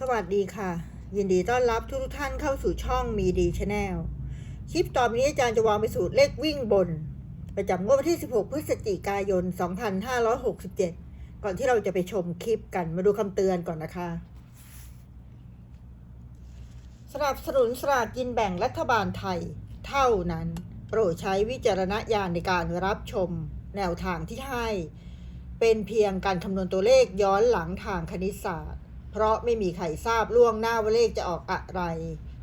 สวัสดีค่ะ ยินดีต้อนรับทุกท่านเข้าสู่ช่องมีดีชาแนลคลิปต่อไปนี้อาจารย์จะวางไปสูตรเลขวิ่งบน ประจำงวดวันที่ 16 พฤศจิกายน 2567 ก่อนที่เราจะไปชมคลิปกันมาดูคำเตือนก่อนนะคะสนับสนุนสลากกินแบ่งรัฐบาลไทย เท่านั้น โปรดใช้วิจารณญาณในการรับชมแนวทางที่ให้ เป็นเพียงการคำนวณตัวเลขย้อนหลังทางคณิตศาสตร์ เพราะไม่มีใครทราบล่วงหน้าว่าเลขจะออกอะไร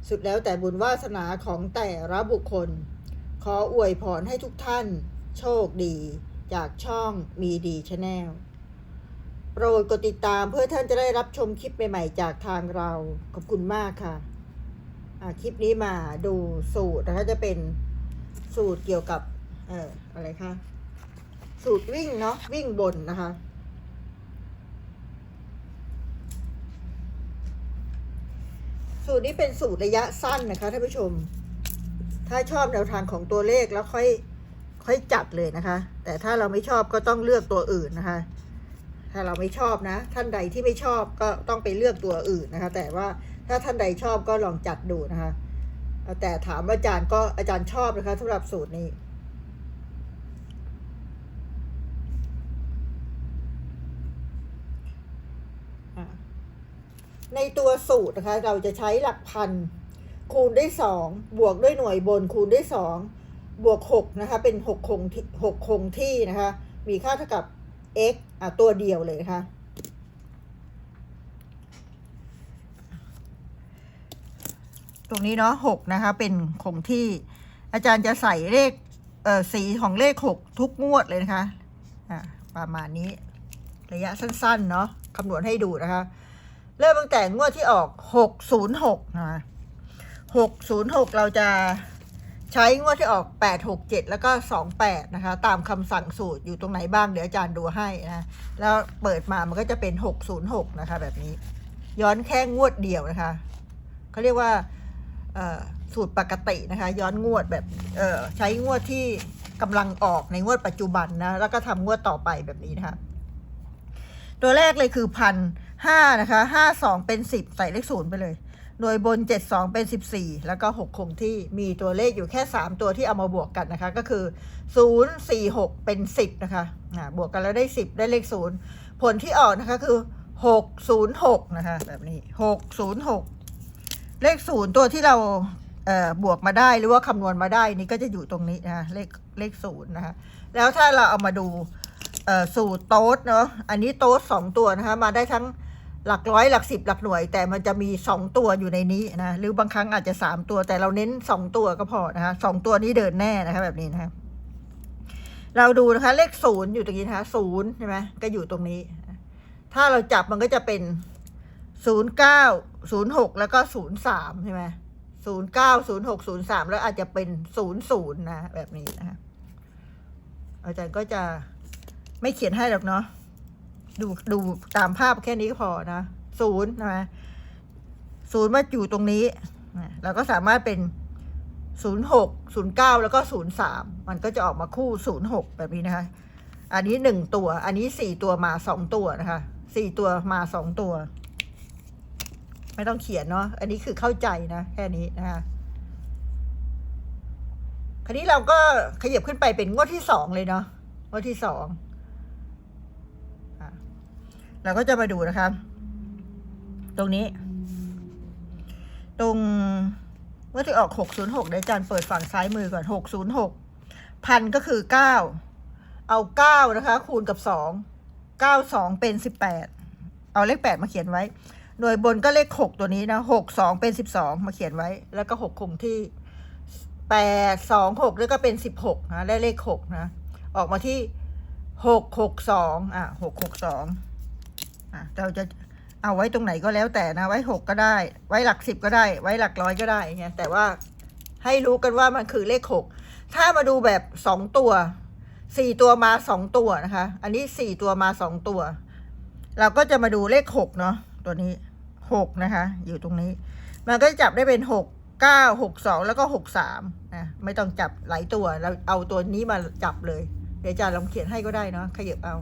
สุดแล้วแต่บุญวาสนาของแต่ละบุคคล ขออวยพรให้ทุกท่าน โชคดี จากช่องมีดีชาแนลโปรดกดติดตามเพื่อท่านจะได้รับชมคลิปใหม่ๆ จากทางเรา ขอบคุณมากค่ะคลิปนี้มาดูสูตรนะคะจะเป็นสูตรเกี่ยวกับ เอ่ออะไรคะ สูตรวิ่งเนาะวิ่งบนนะคะ สูตรนี้เป็นสูตรระยะสั้นนะคะท่านผู้ชม ถ้าชอบแนวทางของตัวเลขแล้วค่อยค่อยจัดเลยนะคะ แต่ถ้าเราไม่ชอบก็ต้องเลือกตัวอื่นนะคะ ถ้าเราไม่ชอบนะ ท่านใดที่ไม่ชอบก็ต้องไปเลือกตัวอื่นนะคะ แต่ว่าถ้าท่านใดชอบก็ลองจัดดูนะคะ แต่ถามอาจารย์ก็อาจารย์ชอบนะคะสำหรับสูตรนี้ ในตัวสูตรนะคะ เราจะใช้หลักพัน คูณด้วยสองบวกด้วยหน่วยบนคูณด้วยสองบวกหกนะคะ เป็นหกคงที่หกคงที่นะคะ มีค่าเท่ากับ x อะตัวเดียวเลยนะคะตรงนี้เนาะหกนะคะ เป็นคงที่ อาจารย์จะใส่เลขเอ่อสีของเลขหกทุกงวดเลยนะคะอะประมาณนี้ ระยะสั้น ๆ เนาะคำนวณให้ดูนะคะ เริ่มตั้งแต่งวดที่ออก 606นะคะ606 เราจะใช้งวดที่ออก 867 แล้วก็ 28 นะคะ ตามคำสั่งสูตรอยู่ตรงไหนบ้างเดี๋ยวอาจารย์ดูให้นะ แล้วเปิดมามันก็จะเป็น 606 นะคะ แบบนี้ ย้อนแค่งวดเดียวนะคะ เขาเรียกว่าสูตรปกตินะคะ ย้อนงวดแบบใช้งวดที่กำลังออกในงวดปัจจุบันนะ แล้วก็ทำงวดต่อไปแบบนี้นะคะ ตัวแรกเลยคือพัน ห้านะคะห้าสองเป็นสิบใส่เลขศูนย์ไปเลย หน่วยบนเจ็ดสองเป็นสิบสี่แล้วก็หกคงที่มีตัวเลขอยู่แค่สามตัวที่เอามาบวกกันนะคะ ก็คือศูนย์สี่หกเป็นสิบนะคะบวกกันแล้วได้สิบได้เลขศูนย์ผลที่ออกนะคะคือหกศูนย์หกนะคะ แบบนี้หกศูนย์หกเลขศูนย์ตัวที่เราเอ่อบวกมาได้หรือว่าคำนวณมาได้นี่ก็จะอยู่ตรงนี้นะคะเลขเลขศูนย์นะคะแล้วถ้าเราเอามาดูสูตรโต๊ดเนาะอันนี้โต๊ดสองตัวนะคะมาได้ทั้ง หลักร้อยหลักสิบหลักหน่วย แต่มันจะมีสองตัวอยู่ในนี้นะหรือบางครั้งอาจจะสามตัวแต่เราเน้นสองตัวก็พอนะคะสองตัวนี้เดินแน่นะคะแบบนี้นะคะเราดูนะคะเลขศูนย์อยู่ตรงนี้นะคะศูนย์ใช่ไหมก็อยู่ตรงนี้ ถ้าเราจับมันก็จะเป็นศูนย์เก้าศูนย์หกแล้วก็ศูนย์สามใช่ไหมศูนย์เก้าศูนย์หกศูนย์สามแล้วอาจจะเป็นศูนย์ศูนย์นะแบบนี้นะคะอาจารย์ก็จะไม่เขียนให้หรอกเนาะ ดูดูตามภาพแค่นี้ก็พอนะศูนย์นะศูนย์มาอยู่ตรงนี้เราก็สามารถเป็นศูนย์หกศูนย์เก้าแล้วก็ศูนย์สามมันก็จะออกมาคู่ศูนย์หกแบบนี้นะคะ อันนี้หนึ่งตัว อันนี้สี่ตัวมาสองตัวนะคะสี่ตัวมาสองตัว ไม่ต้องเขียนเนาะอันนี้คือเข้าใจนะแค่นี้นะคะคราวนี้เราก็ขยับขึ้นไปเป็นงวดที่สองเลยเนาะงวดที่สอง เราก็จะมาดูนะคะ ตรงนี้ ตรงเมื่อที่ออกหกศูนย์หกเดี๋ยวจารย์เปิดฝั่งซ้ายมือก่อนหกศูนย์หกพันก็คือเก้าเอาเก้านะคะ คูณกับสองเก้าสองเป็นสิบแปดเอาเลขแปดมาเขียนไว้ หน่วยบนก็เลขหกตัวนี้นะหกสองเป็นสิบสองมาเขียนไว้ แล้วก็หกคงที่แปดสองหกแล้วก็เป็นสิบหกนะ ได้เลขหกนะ ออกมาที่หกหกสองอะหกหกสอง เราจะเอาไว้ตรงไหนก็แล้วแต่นะ ไว้หกก็ได้ ไว้หลักสิบก็ได้ ไว้หลักร้อยก็ได้ไงแต่ว่าให้รู้กันว่ามันคือเลขหกถ้ามาดูแบบสองตัวสี่ตัวมาสองตัวนะคะ อันนี้สี่ตัวมาสองตัว เราก็จะมาดูเลขหกเนาะตัวนี้หกนะคะ อยู่ตรงนี้ มันก็จับได้เป็นหกเก้าหกสองแล้วก็หกสามนะไม่ต้องจับหลายตัวเราเอาตัวนี้มาจับเลย เดี๋ยวอาจารย์ลองเขียนให้ก็ได้เนาะขยับเอา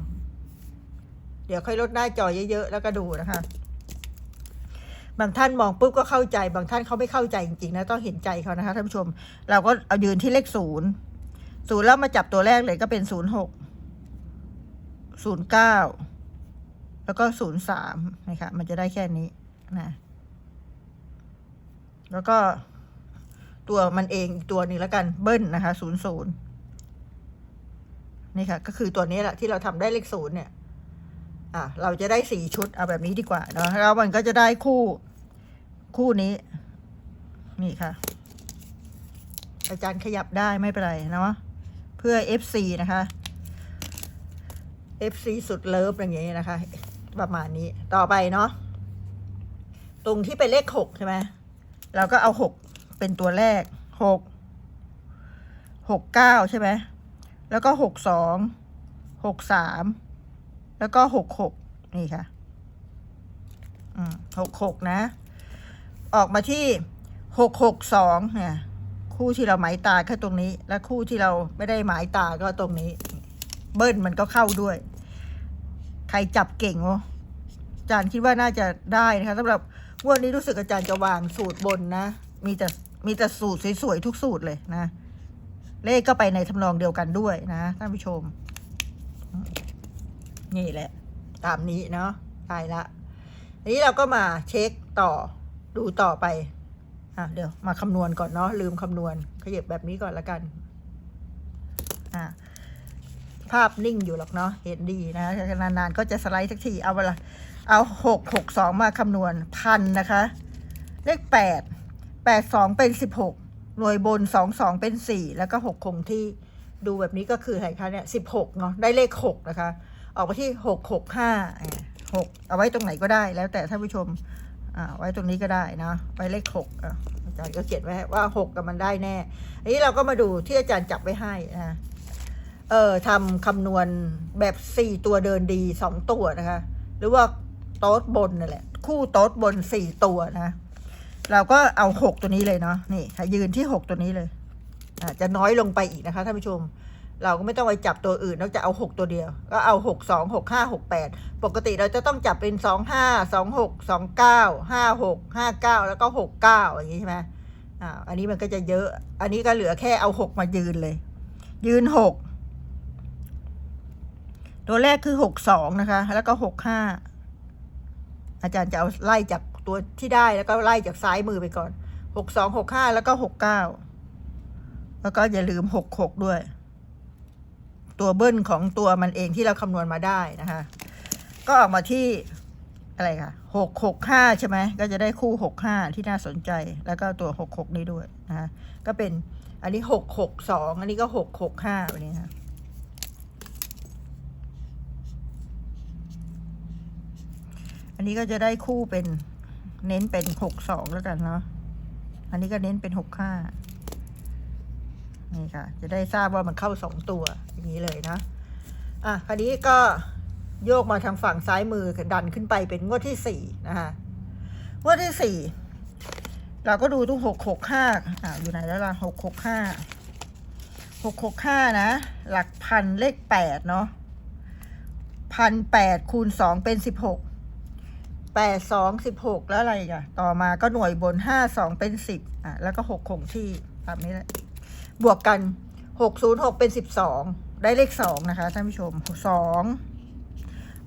เดี๋ยวค่อยลดหน้าจอเยอะๆแล้วก็ดูนะคะ บางท่านมองปุ๊บก็เข้าใจ บางท่านเขาไม่เข้าใจจริงๆนะต้องเห็นใจเขานะคะท่านผู้ชม เราก็เอายืนที่เลขศูนย์ศูนย์แล้วมาจับตัวแรกเลยก็เป็นศูนย์หกศูนย์เก้าแล้วก็ศูนย์สามนะคะมันจะได้แค่นี้นะแล้วก็ตัวมันเองอีกตัวนึงแล้วกันเบิ้ลนะคะศูนย์ศูนย์นี่ค่ะ ก็คือตัวนี้แหละที่เราทำได้เลขศูนย์เนี่ย อะเราจะได้สี่ชุดเอาแบบนี้ดีกว่าเนาะแล้วมันก็จะได้คู่คู่นี้ นี่ค่ะ อาจารย์ขยับได้ไม่เป็นไรเนาะเพื่อ FC นะคะ FC สุดเลิฟอย่างเงี้ยนะคะ ประมาณนี้ต่อไปเนาะตรงที่เป็นเลขหกใช่ไหมเราก็เอาหกเป็นตัวแรกหกหกเก้าใช่ไหมแล้วก็หกสองหกสาม แล้วก็หกหกนี่ค่ะหกหกนะ ออกมาที่หกหกสองเนี่ยคู่ที่เราหมายตาแค่ตรงนี้ และคู่ที่เราไม่ได้หมายตาก็ตรงนี้ เบิ้ลมันก็เข้าด้วย ใครจับเก่งวะอาจารย์คิดว่าน่าจะได้นะคะสำหรับงวดนี้รู้สึกอาจารย์จะวางสูตรบนนะ มีแต่มีแต่สูตรสวยๆทุกสูตรเลยนะ เลขก็ไปในทำนองเดียวกันด้วยนะท่านผู้ชม นี่แหละ ตามนี้เนาะได้ละทีนี้เราก็มาเช็คต่อดูต่อไป อะเดี๋ยวมาคำนวณก่อนเนาะลืมคำนวณขยับแบบนี้ก่อนละกัน อะภาพนิ่งอยู่หรอกเนาะเห็นดีนะนานๆก็จะสไลด์สักทีเอาเวลาเอาหกหกสองมาคำนวณพันนะคะ เลขแปดแปดสองเป็นสิบหกหน่วยบนสองสองเป็นสี่แล้วก็หกคงที่ดูแบบนี้ก็คืออะไรคะเนี่ยสิบหกเนาะได้เลขหกนะคะ ออกมาที่หกหกห้าหกเอาไว้ตรงไหนก็ได้แล้วแต่ท่านผู้ชมอ่าไว้ตรงนี้ก็ได้นะไว้เลขหกอะอาจารย์ก็เขียนไว้ว่าหกกับมันได้แน่อันนี้เราก็มาดูที่อาจารย์จับไว้ให้นะเออทำคำนวณแบบสี่ตัวเดินดีสองตัวนะคะ หรือว่าโต๊ดบนนั่นแหละ คู่โต๊ดบนสี่ตัวนะ เราก็เอาหกตัวนี้เลยเนาะนี่ค่ะยืนที่หกตัวนี้เลยอ่าจะน้อยลงไปอีกนะคะท่านผู้ชม เราก็ไม่ต้องไปจับตัวอื่นนอกจากเอาหกตัวเดียว ก็เอาหกสองหกห้าหกแปดปกติเราจะต้องจับเป็นสองห้าสองหกสองเก้าห้าหกห้าเก้าแล้วก็หกเก้าอย่างนี้ใช่ไหมอ่าอันนี้มันก็จะเยอะ อันนี้ก็เหลือแค่เอาหกมายืนเลย ยืนหกตัวแรกคือหกสองนะคะ แล้วก็หกห้าอาจารย์จะเอาไล่จากตัวที่ได้แล้วก็ไล่จากซ้ายมือไปก่อนหกสองหกห้าแล้วก็หกเก้าแล้วก็อย่าลืมหกหกด้วย ตัวเบิ้ลของตัวมันเองที่เราคำนวณมาได้นะคะ ก็ออกมาที่อะไรคะหกหกห้าใช่ไหมก็จะได้คู่หกห้าที่น่าสนใจ แล้วก็ตัวหกหกนี้ด้วยนะคะก็เป็นอันนี้หกหกสองอันนี้ก็หกหกห้าแบบนี้ค่ะอันนี้ก็จะได้คู่เป็นเน้นเป็นหกสองแล้วกันเนาะอันนี้ก็เน้นเป็นหกห้า นี่ค่ะ จะได้ทราบว่ามันเข้าสองตัวอย่างนี้เลยนะ อะคราวนี้ก็โยกมาทางฝั่งซ้ายมือดันขึ้นไปเป็นงวดที่สี่นะคะงวดที่สี่เราก็ดูทุกหกหกห้าอ่าอยู่ไหนแล้วล่ะหกหกห้าหกหกห้านะ หลักพันเลขแปดเนาะพันแปดคูณสองเป็นสิบหกแปดสองสิบหกแล้วอะไรอีกันต่อมาก็หน่วยบนห้าสองเป็นสิบอะ แล้วก็หกคงที่ตามนี้แหละ บวกกันหกศูนย์หกเป็นสิบสองได้เลขสองนะคะท่านผู้ชมสอง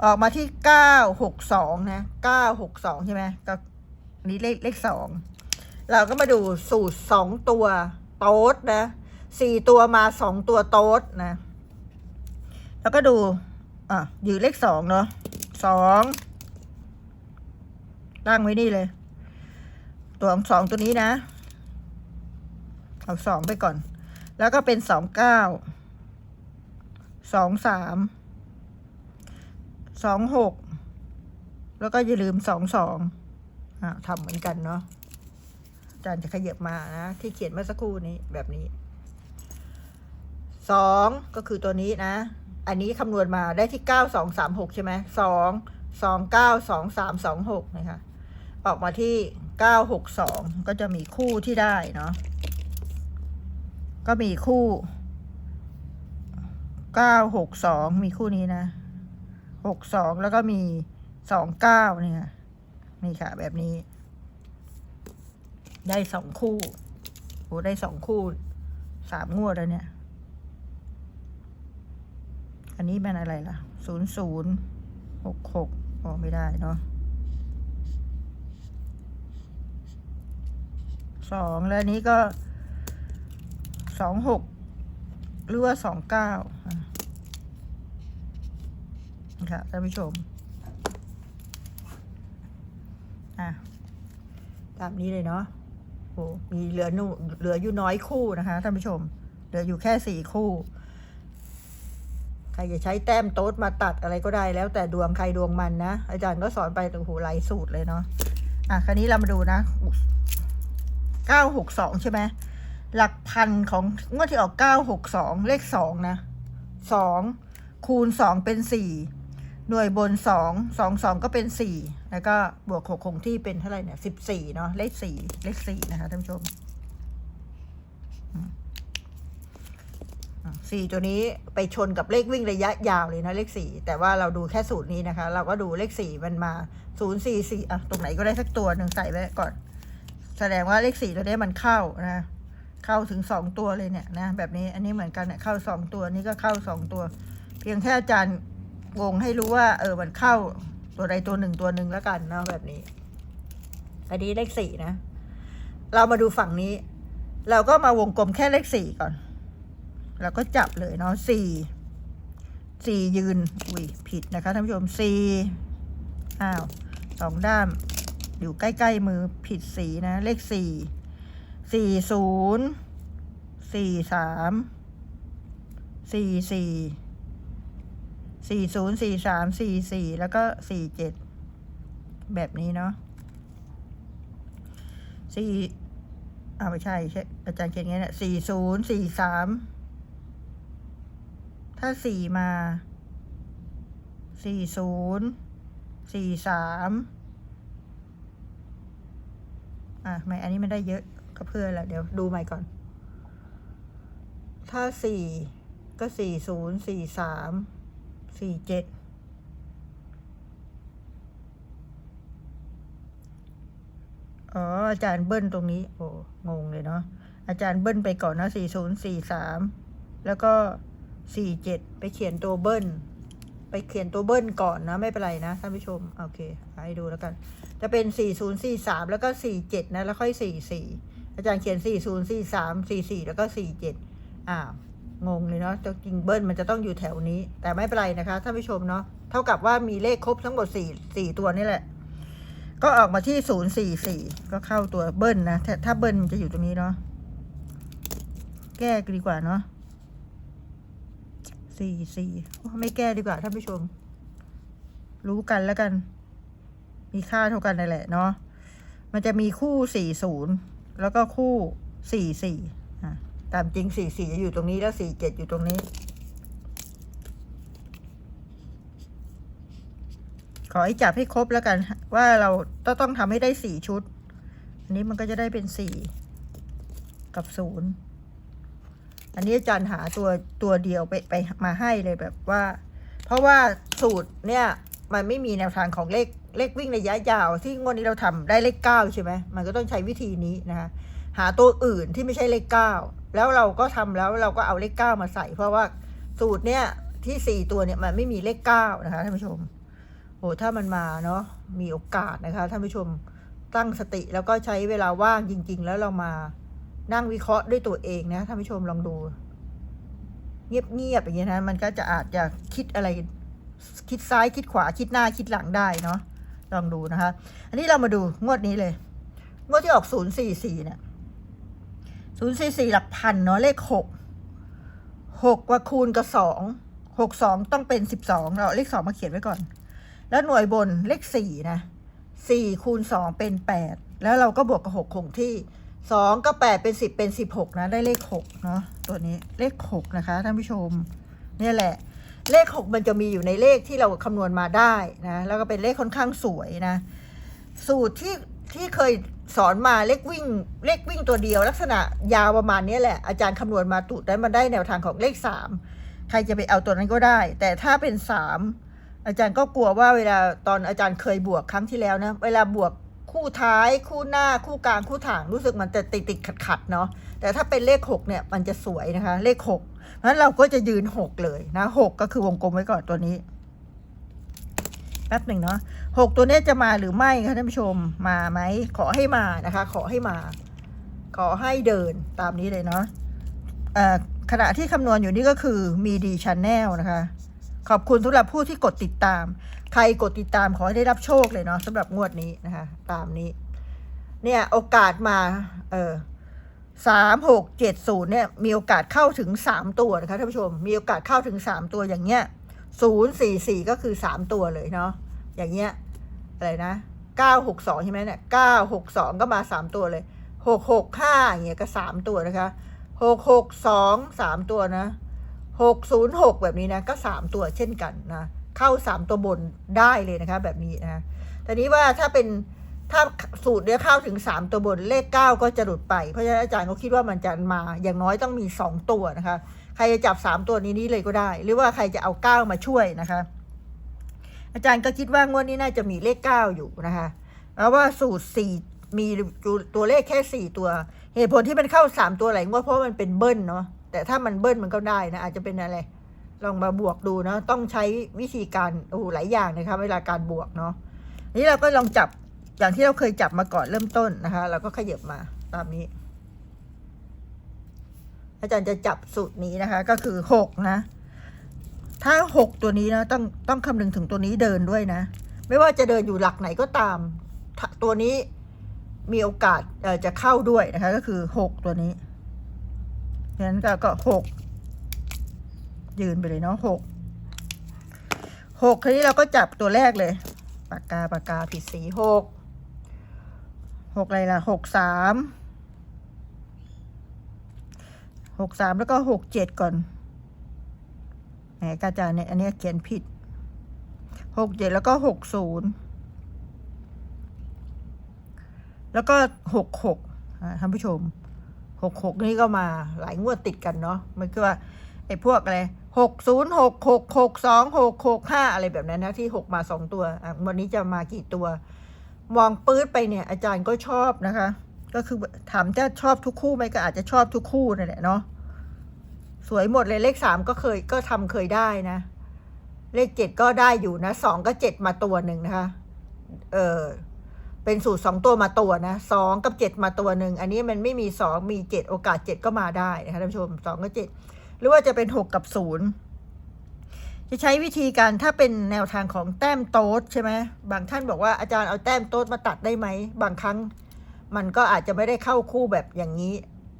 ออกมาที่เก้าหกสองนะเก้าหกสองใช่ไหมก็อันนี้เลขเลขสองเราก็มาดูสูตรสองตัวโต๊ดนะสี่ตัวมาสองตัวโต๊ดนะ แล้วก็ดูอะอยู่เลขสองเนาะสองตั้งไว้นี่เลย ตัวสองตัวนี้นะ เอาสองไปก่อน แล้วก็เป็นสองเก้าสองสามสองหกแล้วก็อย่าลืมสองสองทำเหมือนกันเนาะอาจารย์จะขยับมานะที่เขียนเมื่อสักครู่นี้แบบนี้สองก็คือตัวนี้นะ อันนี้คำนวณมาได้ที่เก้าสองสามหกใช่ไหมสองสองเก้าสองสามสองหกนะคะออกมาที่เก้าหกสองก็จะมีคู่ที่ได้เนาะ ก็มีคู่เก้าหกสองมีคู่นี้นะหกสองแล้วก็มีสองเก้าเนี่ย นี่ค่ะ แบบนี้ ได้สองคู่โอ้ได้สองคู่สามงวดแล้วเนี่ย อันนี้มันอะไรล่ะศูนย์ศูนย์หกหกออกไม่ได้เนาะสองแล้วนี้ก็ สองหกหรือว่าสองเก้าค่ะท่านผู้ชม อะ ตามนี้เลยเนาะโอ้มีเหลือหนูเหลืออยู่น้อยคู่นะคะท่านผู้ชม เหลืออยู่แค่สี่คู่ ใครจะใช้แต้มโต๊ดมาตัดอะไรก็ได้แล้วแต่ดวงใครดวงมันนะ อาจารย์ก็สอนไปโอ้โหหลายสูตรเลยเนาะ อะ คราวนี้เรามาดูนะเก้าหกสองใช่ไหม หลักพันของงวดที่ออกเก้าหกสองเลขสองนะสองคูณสองเป็นสี่หน่วยบนสองสองสองก็เป็นสี่แล้วก็บวกหกคงที่เป็นเท่าไหร่เนี่ยสิบสี่เนาะเลขสี่เลขสี่นะคะท่านผู้ชมสี่ตัวนี้ไปชนกับเลขวิ่งระยะยาวเลยนะเลขสี่แต่ว่าเราดูแค่สูตรนี้นะคะ เราก็ดูเลขสี่มันมาศูนย์สี่สี่อะตรงไหนก็ได้สักตัวหนึ่งใส่ไว้ก่อน แสดงว่าเลขสี่ตัวนี้มันเข้านะ เข้าถึงสองตัวเลยเนี่ยนะแบบนี้อันนี้เหมือนกันเนี่ยเข้าสองตัวนี้ก็เข้าสองตัว เพียงแค่อาจารย์วงให้รู้ว่า เออมันเข้าตัวใดตัวหนึ่งตัวหนึ่งแล้วกันเนาะแบบนี้ อันนี้เลขสี่นะ เรามาดูฝั่งนี้ เราก็มาวงกลมแค่เลขสี่ก่อนเราก็จับเลยเนาะสี่สี่ยืนอุ้ยผิดนะคะท่านผู้ชมสี่อ้าวสองด้าม อยู่ใกล้ ๆ มือผิดสีนะ เลขสี่ สี่ศูนย์สี่สามสี่สี่สี่ศูนย์สี่สามสี่สี่แล้วก็สี่เจ็ดแบบนี้เนาะสี่เอาไม่ใช่ใช่อาจารย์เขียนงี้เนี่ยสี่ศูนย์สี่สามถ้าสี่มาสี่ศูนย์สี่สามอะไม่อันนี้ไม่ได้เยอะ ก็เพื่อแหละเดี๋ยวดูใหม่ก่อน ถ้าสี่ก็สี่ศูนย์สี่สามสี่เจ็ดอ๋ออาจารย์เบิ้ลตรงนี้ โอ้งงเลยเนาะอาจารย์เบิ้ลไปก่อนนะสี่ศูนย์สี่สามแล้วก็สี่เจ็ดไปเขียนตัวเบิ้ลไปเขียนตัวเบิ้ลก่อนนะ ไม่เป็นไรนะท่านผู้ชม โอเค ให้ดูแล้วกัน จะเป็น 4043 แล้วก็ 47 นะ แล้วค่อย 44 อาจารย์เขียน 4043 44 แล้วก็ 47อ้างงเลยเนาะจริงเบิ้ลมันจะต้องอยู่แถวนี้ แต่ไม่เป็นไรนะคะท่านผู้ชมเนาะเท่ากับว่ามีเลขครบทั้งหมด 4 4 ตัวนี่แหละ ก็ออกมาที่ 044 ก็เข้าตัวเบิ้ลนะถ้าถ้าเบิ้ลมันจะอยู่ตรงนี้เนาะแก้ดีกว่าเนาะสี่สี่ไม่แก้ดีกว่าท่านผู้ชม รู้กันแล้วกัน มีค่าเท่ากันนั่นแหละเนาะมันจะมีคู่สี่ศูนย์ แล้วก็คู่สี่สี่ตามจริงสี่สี่จะอยู่ตรงนี้แล้วสี่เจ็ดอยู่ตรงนี้ ขอให้จับให้ครบแล้วกัน ว่าเราต้องต้องทำให้ได้สี่ชุด อันนี้มันก็จะได้เป็นสี่กับศูนย์อันนี้อาจารย์หาตัวตัวเดียวไปไปมาให้เลยแบบว่า เพราะว่าสูตรเนี่ย มันไม่มีแนวทางของเลขเลขวิ่งระยะยาว ที่งวดนี้เราทำได้เลขเก้าใช่ไหมมันก็ต้องใช้วิธีนี้นะคะหาตัวอื่นที่ไม่ใช่เลขเก้าแล้วเราก็ทำแล้วเราก็เอาเลขเก้ามาใส่ เพราะว่าสูตรเนี่ยที่สี่ตัวเนี่ยมันไม่มีเลขเก้านะคะท่านผู้ชมโอ้ถ้ามันมาเนาะมีโอกาสนะคะท่านผู้ชมตั้งสติแล้วก็ใช้เวลาว่างจริง ๆ แล้วเรามานั่งวิเคราะห์ด้วยตัวเองนะท่านผู้ชมลองดู เงียบๆอย่างเงี้ยนะมันก็จะอาจจะคิดอะไร คิดซ้ายคิดขวาคิดหน้าคิดหลังได้เนาะลองดูนะคะ อันนี้เรามาดูงวดนี้เลย งวดที่ออกศูนย์สี่สี่เนี่ยศูนย์สี่สี่หลักพันเนาะเลขหกหกว่าคูณกับสองหกสองต้องเป็นสิบสองเราเอาเลขสองมาเขียนไว้ก่อน แล้วหน่วยบนเลขสี่นะสี่คูณสองเป็นแปดแล้วเราก็บวกกับหกคงที่สองก็แปดเป็นสิบเป็นสิบหกนะได้เลขหกเนาะตัวนี้เลขหกนะคะท่านผู้ชมเนี่ยแหละ เลขหกมันจะมีอยู่ในเลขที่เราคำนวณมาได้นะ แล้วก็เป็นเลขค่อนข้างสวยนะ สูตรที่ที่เคยสอนมาเลขวิ่ง เลขวิ่งตัวเดียว ลักษณะยาวประมาณนี้แหละ อาจารย์คำนวณมาตูดได้มันได้แนวทางของเลขสามใครจะไปเอาตัวนั้นก็ได้ แต่ถ้าเป็นสามอาจารย์ก็กลัวว่าเวลาตอนอาจารย์เคยบวกครั้งที่แล้วนะ เวลาบวกคู่ท้ายคู่หน้าคู่กลางคู่ถางรู้สึกมันจะติดติดขัดขัดๆเนาะแต่ถ้าเป็นเลขหกเนี่ย มันจะสวยนะคะ เลขหก นั้นเราก็จะยืนหกเลยนะหกก็คือวงกลมไว้ก่อนตัวนี้แป๊บหนึ่งเนาะหกตัวนี้จะมาหรือไม่คะท่านผู้ชมมาไหมขอให้มานะคะ ขอให้มา ขอให้เดินตามนี้เลยเนาะขณะที่คำนวณอยู่นี่ก็คือมีดีช n แนลนะคะ ขอบคุณสำหรับผู้ที่กดติดตาม ใครกดติดตามขอให้ได้รับโชคเลยเนาะสำหรับงวดนี้นะคะ ตามนี้ เนี่ยโอกาสมา เออ สามหกเจ็ดศูนย์เนี่ยมีโอกาสเข้าถึงสามตัวนะคะท่านผู้ชม มีโอกาสเข้าถึงสามตัวอย่างเงี้ยศูนย์สี่สี่ก็คือสามตัวเลยเนาะอย่างเงี้ยอะไรนะเก้าหกสองใช่ไหมเนี่ยเก้าหกสองก็มาสามตัวเลยหกหกห้าอย่างเงี้ยก็สามตัวนะคะหกหกสองสามตัวนะหกศูนย์หกแบบนี้นะก็สามตัวเช่นกันนะเข้าสามตัวบนได้เลยนะคะ แบบนี้นะคะแต่นี้ว่าถ้าเป็น ถ้าสูตรเนี้ยเข้าถึงสามตัวบนเลขเก้าก็จะหลุดไป เพราะฉะนั้นอาจารย์ก็คิดว่ามันจะมาอย่างน้อยต้องมีสองตัวนะคะ ใครจะจับสามตัวนี้นี้เลยก็ได้ หรือว่าใครจะเอาเก้ามาช่วยนะคะ อาจารย์ก็คิดว่างวดนี้น่าจะมีเลขเก้าอยู่นะคะแล้วว่าสูตรสี่มีตัวเลขแค่สี่ตัว เหตุผลที่มันเข้าสามตัวหลายงวดเพราะมันเป็นเบิ้ลเนาะแต่ถ้ามันเบิ้ลมันก็ได้นะอาจจะเป็นอะไรลองมาบวกดูเนาะต้องใช้วิธีการโอ้หลายอย่างนะคะเวลาการบวกเนาะนี่เราก็ลองจับ อย่างที่เราเคยจับมาก่อนเริ่มต้นนะคะ เราก็ขยับมาตามนี้ อาจารย์จะจับสูตรนี้นะคะ ก็คือหกนะ ถ้าหกตัวนี้นะ ต้องต้องคำนึงถึงตัวนี้เดินด้วยนะ ไม่ว่าจะเดินอยู่หลักไหนก็ตาม ตัวนี้มีโอกาสจะเข้าด้วยนะคะ ก็คือหกตัวนี้ฉะนั้นก็ก็หกยืนไปเลยเนาะหกหกคราวนี้เราก็จับตัวแรกเลย ปากกาปากกาผิดสีหก หกอะไรล่ะหกสามหกสามแล้วก็หกเจ็ดก่อนแหมกาจารย์เนี่ยอันนี้เขียนผิดหกเจ็ดแล้วก็หกศูนย์แล้วก็หกหกท่านผู้ชมหกหกนี่ก็มาหลายงวดติดกันเนาะมันคือว่าไอ้พวกอะไรหกศูนย์หกหกหกสองหกหกห้าอะไรแบบนั้นนะที่หกมาสองตัวอะวันนี้จะมากี่ตัว มองปื๊ดไปเนี่ยอาจารย์ก็ชอบนะคะ ก็คือถามจะชอบทุกคู่ไหมก็อาจจะชอบทุกคู่นั่นแหละเนาะสวยหมดเลยเลขสามก็เคยก็ทำเคยได้นะ เลขเจ็ดก็ได้อยู่นะสองก็เจ็ดมาตัวหนึ่งนะคะ เออเป็นสูตรสองตัวมาตัวนะสองกับเจ็ดมาตัวหนึ่งอันนี้มันไม่มีสองมีเจ็ดโอกาสเจ็ดก็มาได้นะคะท่านผู้ชมสองกับเจ็ดหรือว่าจะเป็นหกกับศูนย์ จะใช้วิธีการถ้าเป็นแนวทางของแต้มโต๊ดใช่ไหมบางท่านบอกว่าอาจารย์เอาแต้มโต๊ดมาตัดได้ไหม บางครั้งมันก็อาจจะไม่ได้เข้าคู่แบบอย่างนี้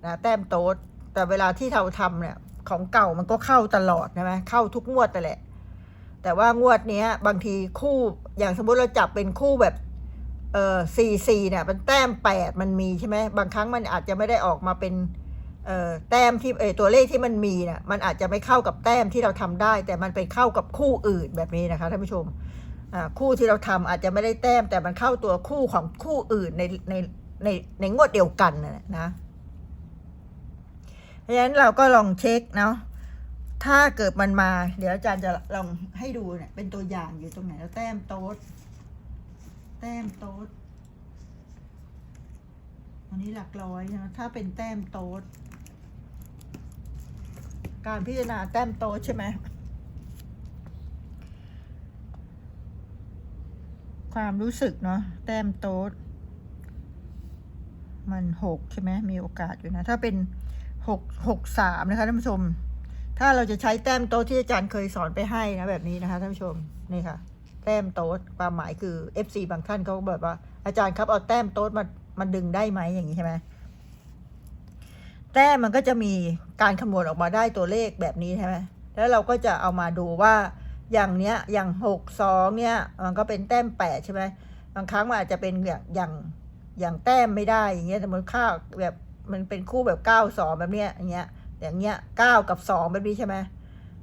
นะแต้มโต๊ดแต่เวลาที่เราทำเนี่ยของเก่ามันก็เข้าตลอดใช่ไหมเข้าทุกงวดแต่แหละ แต่ว่างวดนี้บางทีคู่อย่างสมมติเราจับเป็นคู่แบบเออสี่สี่เนี่ยเป็นแต้มแปดมันมีใช่ไหมบางครั้งมันอาจจะไม่ได้ออกมาเป็น แต้มที่เออตัวเลขที่มันมีน่ะมันอาจจะไม่เข้ากับแต้มที่เราทำได้ แต่มันไปเข้ากับคู่อื่นแบบนี้นะคะท่านผู้ชมคู่ที่เราทำอาจจะไม่ได้แต้ม แต่มันเข้าตัวคู่ของคู่อื่นในในในในงวดเดียวกันนะนะเพราะฉะนั้นเราก็ลองเช็คเนาะถ้าเกิดมันมา เดี๋ยวอาจารย์จะลองให้ดูเนี่ยเป็นตัวอย่างอยู่ตรงไหนแล้วแต้มโต๊ดแต้มโต๊ดอันนี้หลักร้อยนะถ้าเป็นแต้มโต๊ด การพิจารณาแต้มโตใช่ไหม ความรู้สึกเนาะแต้มโต๊ดมันหกใช่ไหมมีโอกาสอยู่นะ ถ้าเป็นหกหกสามนะคะท่านผู้ชม ถ้าเราจะใช้แต้มโต๊ดที่อาจารย์เคยสอนไปให้นะแบบนี้นะคะท่านผู้ชมนี่ค่ะ แต้มโต๊ดความหมายคือ FC บางท่านเขาแบบว่าอาจารย์ครับเอาแต้มโต๊ดมามันดึงได้ไหมอย่างนี้ใช่ไหม แต้มมันก็จะมีการคำนวณออกมาได้ตัวเลขแบบนี้ใช่ไหมแล้วเราก็จะเอามาดูว่าอย่างเนี้ยอย่างหกสองเนี้ยมันก็เป็นแต้มแปดใช่ไหมบางครั้งมันอาจจะเป็นอย่างอย่างอย่างแต้มไม่ได้อย่างเงี้ยสมมติข้าวแบบมันเป็นคู่แบบเก้าสองแบบเนี้ยอย่างเงี้ยอย่างเงี้ยเก้ากับสองแบบนี้ใช่ไหม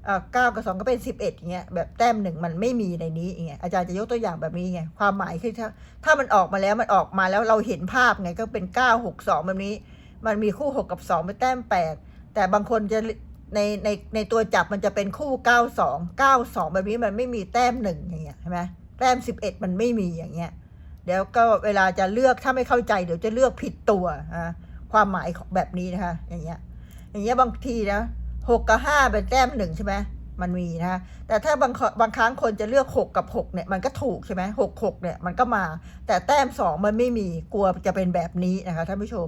เอ่อเก้ากับสองก็เป็นสิบเอ็ดอย่างเงี้ยแบบแต้มหนึ่งมันไม่มีในนี้อย่างเงี้ยอาจารย์จะยกตัวอย่างแบบนี้ไงความหมายคือถ้าถ้ามันออกมาแล้วมันออกมาแล้วเราเห็นภาพไงก็เป็นเก้าหกสองแบบนี้ มันมีคู่หกกับสองเป็นแต้มแปดแต่บางคนจะในในในตัวจับมันจะเป็นคู่เก้าสองเก้าสองแบบนี้มันไม่มีแต้มหนึ่งอย่างเงี้ยใช่ไหมแต้มสิบเอ็ดมันไม่มีอย่างเงี้ยเดี๋ยวก็เวลาจะเลือกถ้าไม่เข้าใจเดี๋ยวจะเลือกผิดตัวนะความหมายของแบบนี้นะคะอย่างเงี้ยอย่างเงี้ยบางทีนะหกกับห้าเป็นแต้มหนึ่งใช่ไหมมันมีนะคะแต่ถ้าบางบางครั้งคนจะเลือกหกกับหกเนี่ยมันก็ถูกใช่ไหมหกหกเนี่ยมันก็มา แต่แต้มสองมันไม่มีกลัวจะเป็นแบบนี้นะคะท่านผู้ชม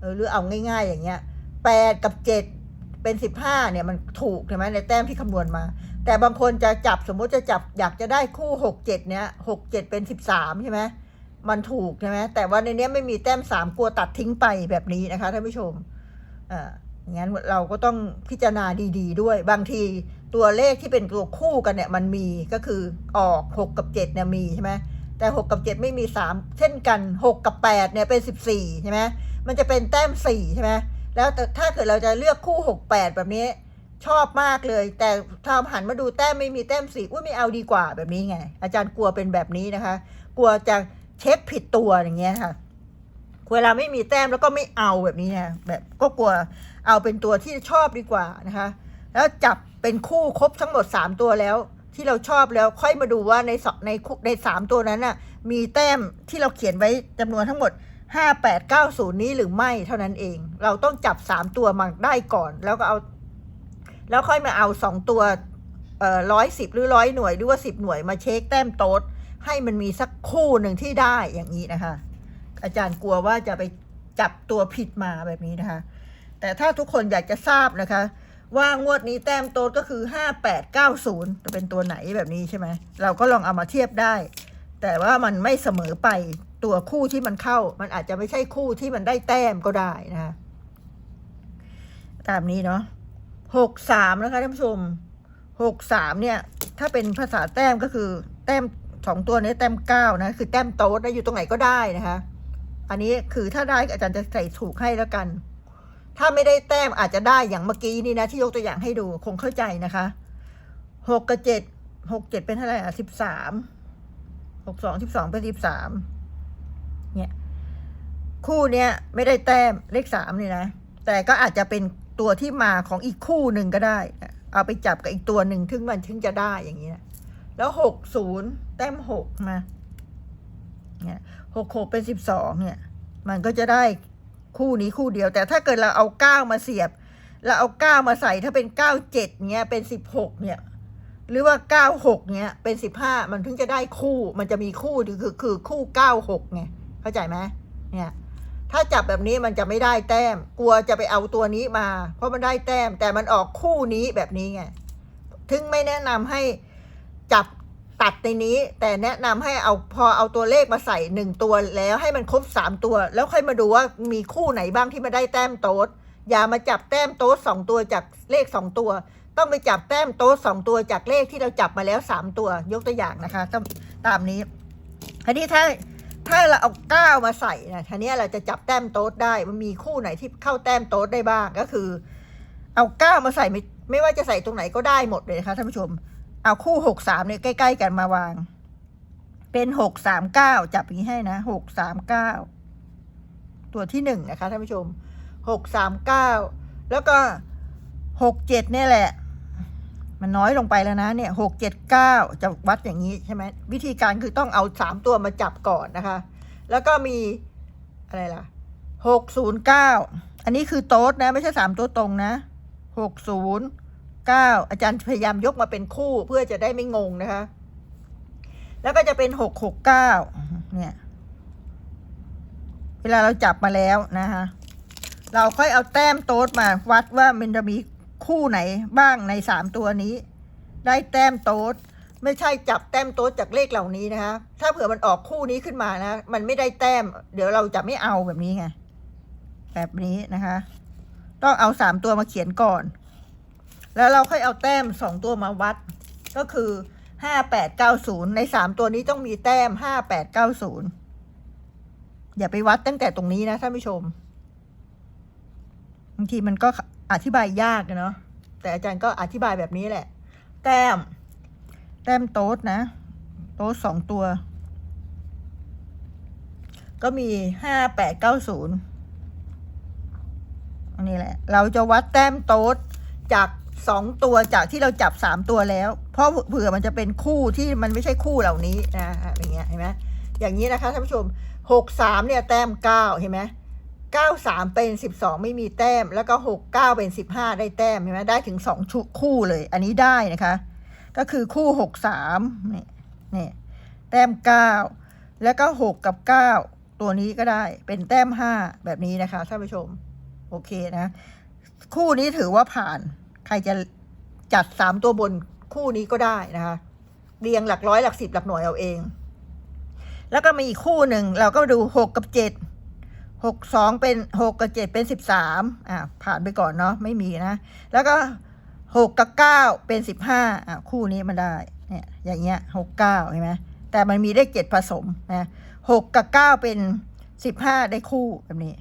เออหรือเอาง่าย ๆ อย่างเงี้ยแปดกับเจ็ดเป็นสิบห้าเนี่ยมันถูกใช่ไหมในแต้มที่คำนวณมา แต่บางคนจะจับสมมุติจะจับอยากจะได้คู่หกเจ็ดเนี้ยหกเจ็ดเป็นสิบสามใช่ไหมมันถูกใช่ไหมแต่ว่าในนี้ไม่มีแต้มสามกลัวตัดทิ้งไปแบบนี้นะคะท่านผู้ชมอ่าองั้นเราก็ต้องพิจารณาดี ๆ ด้วย บางทีตัวเลขที่เป็นตัวคู่กันเนี่ยมันมีก็คือออกหกกับเจ็ดเนี่ยมีใช่ไหม แต่หกกับเจ็ดไม่มีสามเช่นกันหกกับแปดเนี่ยเป็นสิบสี่ใช่ไหมมันจะเป็นแต้มสี่ใช่ไหมแล้วถ้าเกิดเราจะเลือกคู่หกแปดแบบนี้ ชอบมากเลย แต่ถ้าหันมาดูแต้มไม่มีแต้มสีอุ้ยไม่เอาดีกว่าแบบนี้ไง อาจารย์กลัวเป็นแบบนี้นะคะ กลัวจะเช็คผิดตัวอย่างเงี้ยค่ะเวลาไม่มีแต้มแล้วก็ไม่เอาแบบนี้นะแบบก็กลัวเอาเป็นตัวที่ชอบดีกว่านะคะ แล้วจับเป็นคู่ครบทั้งหมดสามตัวแล้ว ที่เราชอบแล้วค่อยมาดูว่าในสองในคู่ในสามตัวนั้นน่ะมีแต้มที่เราเขียนไว้จำนวนทั้งหมดห้าแปดเก้าศูนย์นี้หรือไม่เท่านั้นเอง เราต้องจับสามตัวมาได้ก่อน แล้วก็เอา แล้วค่อยมาเอาสองตัวเอ่อร้อยสิบหรือร้อยหน่วยหรือว่าสิบหน่วยมาเช็คแต้มโต๊ดให้มันมีสักคู่หนึ่งที่ได้อย่างนี้นะคะ อาจารย์กลัวว่าจะไปจับตัวผิดมาแบบนี้นะคะ แต่ถ้าทุกคนอยากจะทราบนะคะ ว่างวดนี้แต้มโต๊ดก็คือห้าแปดเก้าศูนย์จะเป็นตัวไหนแบบนี้ใช่ไหม เราก็ลองเอามาเทียบได้ แต่ว่ามันไม่เสมอไปตัวคู่ที่มันเข้า มันอาจจะไม่ใช่คู่ที่มันได้แต้มก็ได้นะคะตามนี้เนาะหกสามนะคะท่านผู้ชมหกสามเนี่ย ถ้าเป็นภาษาแต้มก็คือ แต้มสองตัวนี้แต้มเก้านะ คือแต้มโต๊ดนะอยู่ตรงไหนก็ได้นะคะ อันนี้คือถ้าได้อาจารย์จะใส่ถูกให้แล้วกัน ถ้าไม่ได้แต้มอาจจะได้อย่างเมื่อกี้นี่นะ ที่ยกตัวอย่างให้ดูคงเข้าใจนะคะหกกับเจ็ดหกเจ็ดเป็นเท่าไหร่อะสิบสามหกสองสิบสองเป็นสิบสามเนี่ยคู่เนี้ยไม่ได้แต้มเลขสามเนี่ยนะ แต่ก็อาจจะเป็นตัวที่มาของอีกคู่หนึ่งก็ได้ เอาไปจับกับอีกตัวหนึ่งถึงมันถึงจะได้อย่างนี้นะแล้วหกศูนย์แต้มหกมาเนี่ยหกหกเป็นสิบสองเนี่ย มันก็จะได้ คู่นี้คู่เดียว แต่ถ้าเกิดเราเอาเก้ามาเสียบแล้วเอาเก้ามาใส่ถ้าเป็นเก้าเจ็ดเนี้ยเป็นสิบหกเนี่ย หรือว่าเก้าหกเนี้ยเป็นสิบห้ามันถึงจะได้คู่มันจะมีคู่คือคือคู่เก้าหกไงเข้าใจไหมเนี่ยถ้าจับแบบนี้มันจะไม่ได้แต้ม กลัวจะไปเอาตัวนี้มา เพราะมันได้แต้มแต่มันออกคู่นี้แบบนี้ไง ถึงไม่แนะนำให้ ตัดในนี้ แต่แนะนำให้เอาพอเอาตัวเลขมาใส่หนึ่งตัวแล้วให้มันครบสามตัว แล้วค่อยมาดูว่ามีคู่ไหนบ้างที่มาได้แต้มโต๊ดอย่ามาจับแต้มโต๊ดสองตัวจากเลขสองตัว ต้องไปจับแต้มโต๊ดสองตัวจากเลขที่เราจับมาแล้วสามตัวยกตัวอย่างนะคะตามตามนี้ทีนี้ถ้าถ้าเราเอาเก้ามาใส่นะทีนี้เราจะจับแต้มโต๊ดได้มันมีคู่ไหนที่เข้าแต้มโต๊ดได้บ้างก็คือ เอาเก้ามาใส่ไม่ไม่ว่าจะใส่ตรงไหนก็ได้หมดเลยนะคะท่านผู้ชม เอาคู่หกสามเนี่ยใกล้ ๆ กันมาวาง เป็นหกสามเก้าจับอย่างนี้ให้นะหกสามเก้าตัวที่หนึ่งนะคะท่านผู้ชมหกสามเก้าแล้วก็หกเจ็ดเนี่ยแหละ มันน้อยลงไปแล้วนะเนี่ยหกเจ็ดเก้าจะวัดอย่างนี้ใช่ไหมวิธีการคือต้องเอาสามตัวมาจับก่อนนะคะ แล้วก็มีอะไรล่ะหกศูนย์เก้าอันนี้คือโต๊ดนะ ไม่ใช่สามตัวตรงนะหกศูนย์ เก้าอาจารย์พยายามยกมาเป็นคู่เพื่อจะได้ไม่งงนะคะ แล้วก็จะเป็นหกหกเก้าเนี่ย เวลาเราจับมาแล้วนะคะ เราค่อยเอาแต้มโต๊ดมาวัดว่ามันจะมีคู่ไหนบ้างในสามตัวนี้ ได้แต้มโต๊ดไม่ใช่จับแต้มโต๊ดจากเลขเหล่านี้นะคะ ถ้าเผื่อมันออกคู่นี้ขึ้นมานะ มันไม่ได้แต้ม เดี๋ยวเราจะไม่เอาแบบนี้ไง แบบนี้นะคะ ต้องเอาสามตัวมาเขียนก่อน แล้วเราค่อยเอาแต้มสองตัวมาวัด ก็คือห้าแปดเก้าศูนย์ในสามตัวนี้ต้องมีแต้มห้าแปดเก้าศูนย์อย่าไปวัดตั้งแต่ตรงนี้นะท่านผู้ชมบางทีมันก็อธิบายยากเนาะแต่อาจารย์ก็อธิบายแบบนี้แหละ แต้ม แต้มโต๊ดนะ โต๊ดสองตัว ก็มีห้าแปดเก้าศูนย์อันนี้แหละ เราจะวัดแต้มโต๊ดจาก สองตัวจากที่เราจับสามตัวแล้ว เพราะเผื่อมันจะเป็นคู่ที่มันไม่ใช่คู่เหล่านี้นะอย่างเงี้ยเห็นไหมอย่างนี้นะคะท่านผู้ชมหกสามเนี่ยแต้มเก้าเห็นไหมเก้าสามเป็นสิบสองไม่มีแต้ม แล้วก็หกเก้าเป็นสิบห้าได้แต้มเห็นไหมได้ถึงสองชุดคู่เลย อันนี้ได้นะคะ ก็คือคู่หกสามนี่นี่แต้มเก้าแล้วก็หกกับเก้าตัวนี้ก็ได้เป็นแต้มห้าแบบนี้นะคะท่านผู้ชม โอเคนะ คู่นี้ถือว่าผ่าน ครจะจัดสามตัวบนคู่นี้ก็ได้นะคะเรียงหลักร้อยหลักสิบหลักหน่วยเอาเอง แล้วก็มีอีกคู่หนึ่งเราก็ดูหกกับเจ็ดหกสองเป็นหกกับเจ็ดเป็นสิบสามอ่าผ่านไปก่อนเนาะไม่มีนะ แล้วก็หกกับเก้าเป็นสิบห้าอ่าคู่นี้มันได้เนี่ยอย่างเงี้ยหกเก้าเห็นไหมแต่มันมีเลขเจ็ดผสมนะหกกับเก้าเป็นสิบห้าได้คู่แบบนี้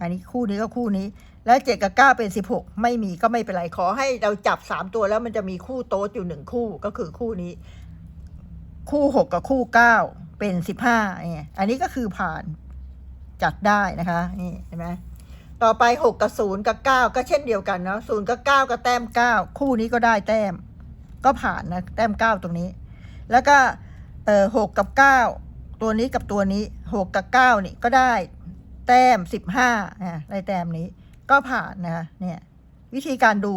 อันนี้คู่นี้ก็คู่นี้ แล้วเจ็ดกับเก้าเป็นสิบหกไม่มีก็ไม่เป็นไรขอให้เราจับสามตัวแล้วมันจะมีคู่โต๊ดอยู่หนึ่งคู่ก็คือคู่นี้ คู่หกกับคู่เก้าเป็นสิบห้าเนี่ยอันนี้ก็คือผ่านจัดได้นะคะนี่เห็นไหมต่อไปหกกับศูนย์กับเก้าก็เช่นเดียวกันเนาะศูนย์กับเก้าก็แต้มเก้าคู่นี้ก็ได้แต้ม ก็ผ่านนะแต้มเก้าตรงนี้ แล้วก็เออหกกับเก้าตัวนี้กับตัวนี้หกกับเก้านี่ก็ได้แต้มสิบห้าอ่าได้แต้มนี้ ก็ผ่านนะเนี่ยวิธีการดู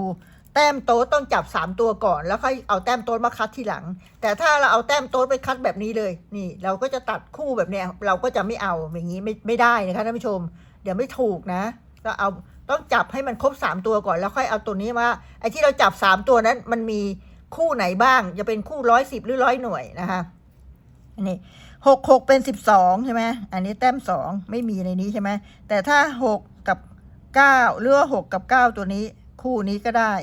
แต้มโต๊ดต้องจับสามตัวก่อน แล้วค่อยเอาแต้มโต๊ดมาคัดทีหลัง แต่ถ้าเราเอาแต้มโต๊ดไปคัดแบบนี้เลย นี่ เราก็จะตัดคู่แบบเนี้ยเราก็จะไม่เอาอย่างนี้ไม่ไม่ได้นะคะท่านผู้ชม เดี๋ยวไม่ถูกนะเราเอาต้องจับให้มันครบสามตัวก่อนแล้วค่อยเอาตัวนี้มาไอ้ที่เราจับสามตัวนั้นมันมีคู่ไหนบ้าง จะเป็นคู่ร้อยสิบหรือร้อยหน่วยนะคะอันนี้หกหกเป็นสิบสองใช่ไหมอันนี้แต้มสองไม่มีในนี้ใช่ไหมแต่ถ้าหกกับ เก้าหรือว่าหกกับเก้าตัวนี้คู่นี้ก็ได้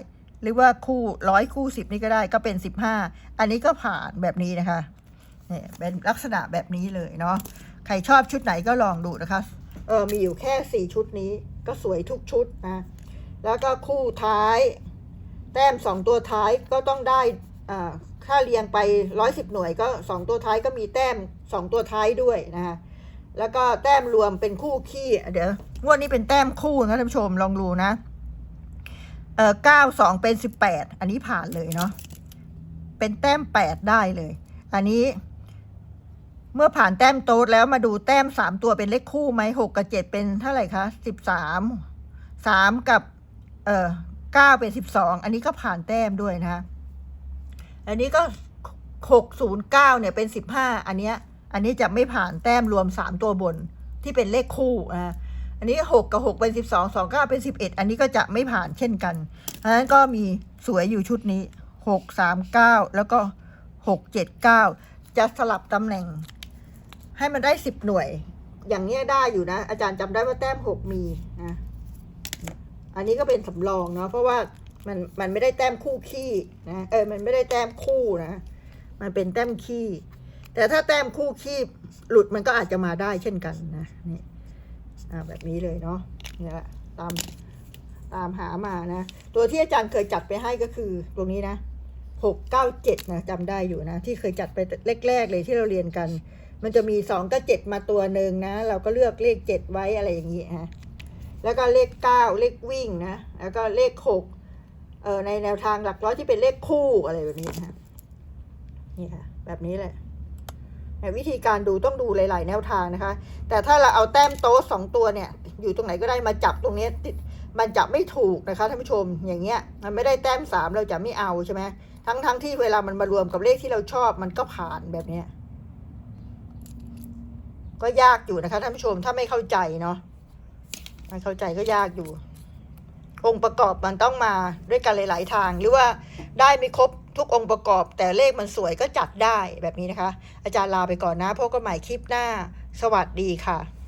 หรือว่าคู่ร้อยคู่สิบนี่ก็ได้ก็เป็นสิบห้าอันนี้ก็ผ่านแบบนี้นะคะเนี่ยเป็นลักษณะแบบนี้เลยเนาะใครชอบชุดไหนก็ลองดูนะคะเออมีอยู่แค่สี่ชุดนี้ก็สวยทุกชุดนะ แล้วก็คู่ท้าย แต้มสองตัวท้ายก็ต้องได้อ่าค่าเรียงไปร้อยสิบหน่วยก็สองตัวท้ายก็มีแต้มสองตัวท้ายด้วยนะคะ แล้วก็แต้มรวมเป็นคู่ขี้ เดี๋ยวงวดนี้เป็นแต้มคู่นะท่านผู้ชมลองดูนะ เออเก้าสองเป็นสิบแปดอันนี้ผ่านเลยเนาะ เป็นแต้มแปดได้เลย อันนี้ เมื่อผ่านแต้มโต๊ดแล้วมาดูแต้มสามตัวเป็นเลขคู่ไหมหกกับเจ็ดเป็นเท่าไหร่คะสิบสามสามกับ เอ่อเก้าเป็นสิบสองอันนี้ก็ผ่านแต้มด้วยนะคะอันนี้ก็หกศูนย์เก้าเนี่ยเป็นสิบห้าอันเนี้ย อันนี้จะไม่ผ่านแต้มรวมสามตัวบนที่เป็นเลขคู่นะอันนี้หกกับหกเป็นสิบสองสองเก้าเป็นสิบเอ็ดอันนี้ก็จะไม่ผ่านเช่นกันอันนั้นก็มีสวยอยู่ชุดนี้หกสามเก้าแล้วก็หกเจ็ดเก้าจะสลับตำแหน่ง ให้มันได้สิบหน่วย อย่างนี้ได้อยู่นะ อาจารย์จำได้ว่าแต้มหกมีนะอันนี้ก็เป็นสำรองเนาะเพราะว่ามันมันไม่ได้แต้มคู่ขี้นะเออมันไม่ได้แต้มคู่นะ มันเป็นแต้มขี้ แต่ถ้าแต้มคู่ขี้หลุดมันก็อาจจะมาได้เช่นกันนะนี่แบบนี้เลยเนาะนี่แหละตามตามหามานะ ตัวที่อาจารย์เคยจัดไปให้ก็คือตรงนี้นะหกเก้าเจ็ดนะจำได้อยู่นะ ที่เคยจัดไปแรก ๆ เลยที่เราเรียนกัน มันจะมีสองกับเจ็ดมาตัวหนึ่งนะ เราก็เลือกเลขเจ็ดไว้อะไรอย่างนี้ฮะแล้วก็เลขเก้าเลขวิ่งนะ แล้วก็เลขหกเอ่อในแนวทางหลักร้อยที่เป็นเลขคู่อะไรแบบนี้นะนี่ค่ะ แบบนี้แหละ วิธีการดูต้องดูหลาย ๆ แนวทางนะคะ แต่ถ้าเราเอาแต้มโต๊ะสองตัวเนี่ย อยู่ตรงไหนก็ได้มาจับตรงนี้ติดมันจะไม่ถูกนะคะท่านผู้ชมอย่างเงี้ยมันไม่ได้แต้มสามเราจะไม่เอาใช่ไหมทั้งทั้งที่เวลามันมารวมกับเลขที่เราชอบมันก็ผ่านแบบเนี้ยก็ยากอยู่นะคะท่านผู้ชมถ้าไม่เข้าใจเนาะไม่เข้าใจก็ยากอยู่ องค์ประกอบมันต้องมาด้วยกันหลาย ๆ ทาง หรือว่าได้ไม่ครบ ทุกองค์ประกอบแต่เลขมันสวยก็จัดได้แบบนี้นะคะ อาจารย์ลาไปก่อนนะพบกันใหม่คลิปหน้า สวัสดีค่ะ